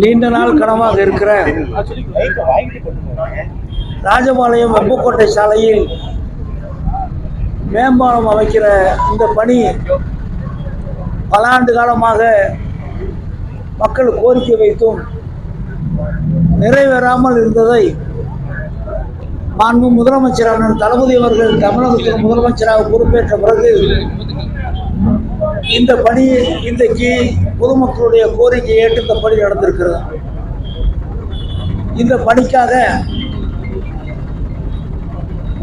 நீண்ட நாள் கனவாக இருக்கிற ராஜபாளையம் வெப்பக்கோட்டை சாலையில் மேம்பாலம் அமைக்கிற இந்த பணி பல ஆண்டு காலமாக மக்கள் கோரிக்கை வைத்தும் நிறைவேறாமல் இருந்ததை மாண்பு முதலமைச்சர் அண்ணன் தளபதி அவர்கள் தமிழகத்தின் முதலமைச்சராக பொறுப்பேற்ற பிறகு இந்த பணி இன்றைக்கு பொதுமக்களுடைய கோரிக்கை ஏற்று இந்த பணி நடந்திருக்கிறது. இந்த பணிக்காக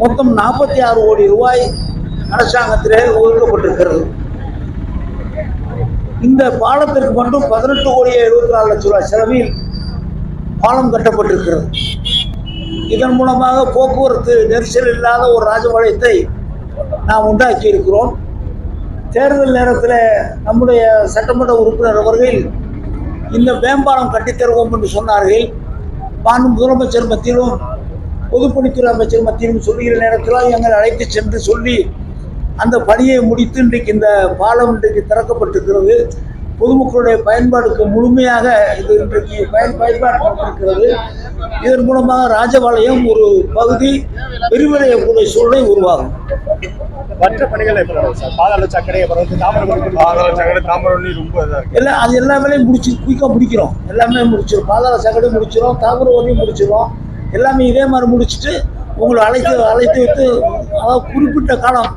மொத்தம் நாற்பத்தி ஆறு கோடி ரூபாய் அரசாங்கத்திலே ஒதுக்கப்பட்டிருக்கிறது. இந்த பாலத்திற்கு மட்டும் பதினெட்டு கோடி எழுபத்தி நாலு லட்ச ரூபாய் செலவில் பாலம் கட்டப்பட்டிருக்கிறது. இதன் மூலமாக போக்குவரத்து நெரிசல் இல்லாத ஒரு ராஜபாளையத்தை நாம் உண்டாக்கி இருக்கிறோம் தேர்தல் நேரத்தில் நம்முடைய சட்டமன்ற உறுப்பினர் அவர்கள் இந்த மேம்பாலம் கட்டித்தருவோம் என்று சொன்னார்கள். மாண்பு முதலமைச்சர் மத்தியிலும் பொதுப்பணித்துறை அமைச்சர் மத்தியிலும் சொல்லுகிற நேரத்தில் எங்களை அழைத்து சென்று சொல்லி அந்த பணியை முடித்து இன்றைக்கு இந்த பாலம் இன்றைக்கு திறக்கப்பட்டிருக்கிறது. பொதுமக்களுடைய பயன்பாடுக்கு முழுமையாக இது இன்றைக்கு பயன் பயன்பாட்டிருக்கிறது இதன் மூலமாக ராஜபாளையம் ஒரு பகுதி விரிவடையக்கூடிய சூழ்நிலை உருவாகும். மற்ற பணிகள் பாதாள சக்கரை பாதாள சக்கரை தாமிரவண்ணி ரொம்ப எல்லாம் அது எல்லா வேலையும் முடிச்சு குயிக்காக முடிக்கிறோம். எல்லாமே முடிச்சிடும் பாதாள சகடு முடிச்சிடும் தாமிரவரையும் முடிச்சிடும் எல்லாமே இதே மாதிரி முடிச்சுட்டு உங்களை அழைத்து அழைத்து வைத்து அதாவது குறிப்பிட்ட காலம்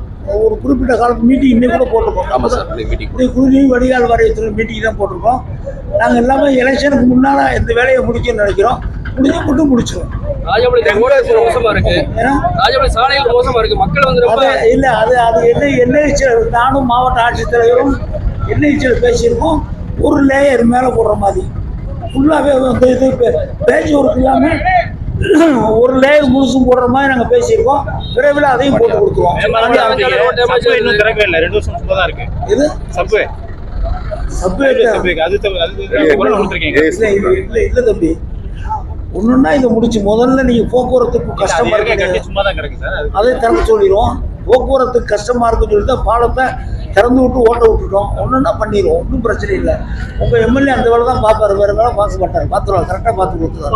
ஒரு குறிப்பிட்ட காலம் மீட்டிங் இன்னைக்கு கூட போட்டிருக்கோம். ஆமாம் சார் மீட்டிங் வடிகால் வாரியத்தில் மீட்டிங் தான் போட்டிருக்கோம். நாங்கள் எல்லாமே எலெக்ஷனுக்கு முன்னால் இந்த வேலையை முடிக்கணும்னு நினைக்கிறோம். முடிஞ்ச மட்டும் முடிச்சிடும் மோசமா இருக்கு. ஏன்னா ராஜபாளையம் சாலைகள் மோசமா இருக்கு. மக்கள் வந்து ரொம்ப அது இல்லை அது அது என்ன என்ஐசியில் நானும் மாவட்ட ஆட்சித்தலைவரும் என்ஐசியில் பேசியிருக்கோம்? ஒரு லேயர் மேலே போடுற மாதிரி. ஃபுல்லாகவே வந்து இது பேஜ் ஒர்க் இல்லாமல் ஒரு லேயர் முழுசும் போடுற மாதிரி நாங்கள் பேசியிருக்கோம். விரைவில் அதையும் போட்டு கொடுத்துருவோம். இது சப்வே சப்வே சப்வே அது இல்லை இல்லை தம்பி. ஒன்றுன்னா இதை முடிச்சு முதல்ல நீங்கள் போக்குவரத்துக்கு கஷ்டமாக சார். அது திறக்க சொல்லிடுவோம். போக்குவரத்துக்கு கஷ்டமாக இருக்குன்னு சொல்லி தான் பாலத்தை திறந்து விட்டு ஓட்ட விட்டுட்டோம். ஒன்றுன்னா பண்ணிடுவோம். ஒன்றும் பிரச்சனை இல்லை. உங்கள் எம்எல்ஏ அந்த வேலை தான் பார்ப்பாரு. வேறு வேலை பார்க்க மாட்டார். பார்த்துருவாங்க கரெக்டாக பார்த்து கொடுத்துருவாரு.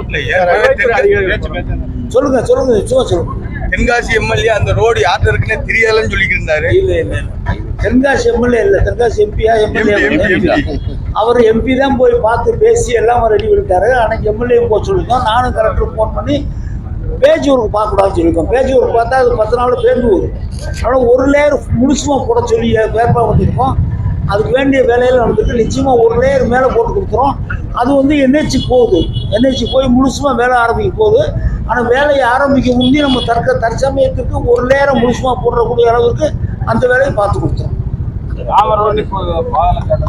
சொல்லுங்கள் சொல்லுங்கள் சும்மா சொல்லுங்கள் தென்காசி எம்எல்ஏ அந்த ரோடு யார்கிட்ட இருக்குன்னே தெரியலன்னு சொல்லிக்கிட்டு இருந்தாரு. இல்லை இல்லை. தென்காசி எம்எல்ஏ இல்லை தென்காசி எம்பியா எம்எல்ஏ. அவர் எம்பி தான் போய் பார்த்து பேசி எல்லாம் ரெடி பண்ணிட்டாரு. அன்னைக்கு எம்எல்ஏ போக சொல்லியிருந்தோம். நானும் கலெக்டர் ஃபோன் பண்ணி பேஜ் ஒர்க் பார்க்கக்கூடாதுன்னு சொல்லியிருக்கோம். பேஜ் ஒர்க் பார்த்தா அது பத்து நாள் பேருந்து வரும் அதனால் ஒரு லேயர் முழுசுமாக போட சொல்லி பேப்பர் பண்ணியிருக்கோம். அதுக்கு வேண்டிய வேலையில் நடந்துட்டு நிச்சயமாக ஒரு லேயர் மேலே போட்டு கொடுக்குறோம் அது வந்து என்ஹெச்சி போகுது. என்ஹெச்சி போய் முழுசுமாக வேலை ஆரம்பிக்க போகுது. ஆனால் வேலையை ஆரம்பிக்க முந்தி நம்ம தற்க தற்சமயத்துக்கு ஒரு லேயரை முழுசுமாக போடக்கூடிய அளவுக்கு அந்த வேலையை பார்த்து கொடுத்துரும் ராமர் ரோடு இப்போ பாதாள சக்கரை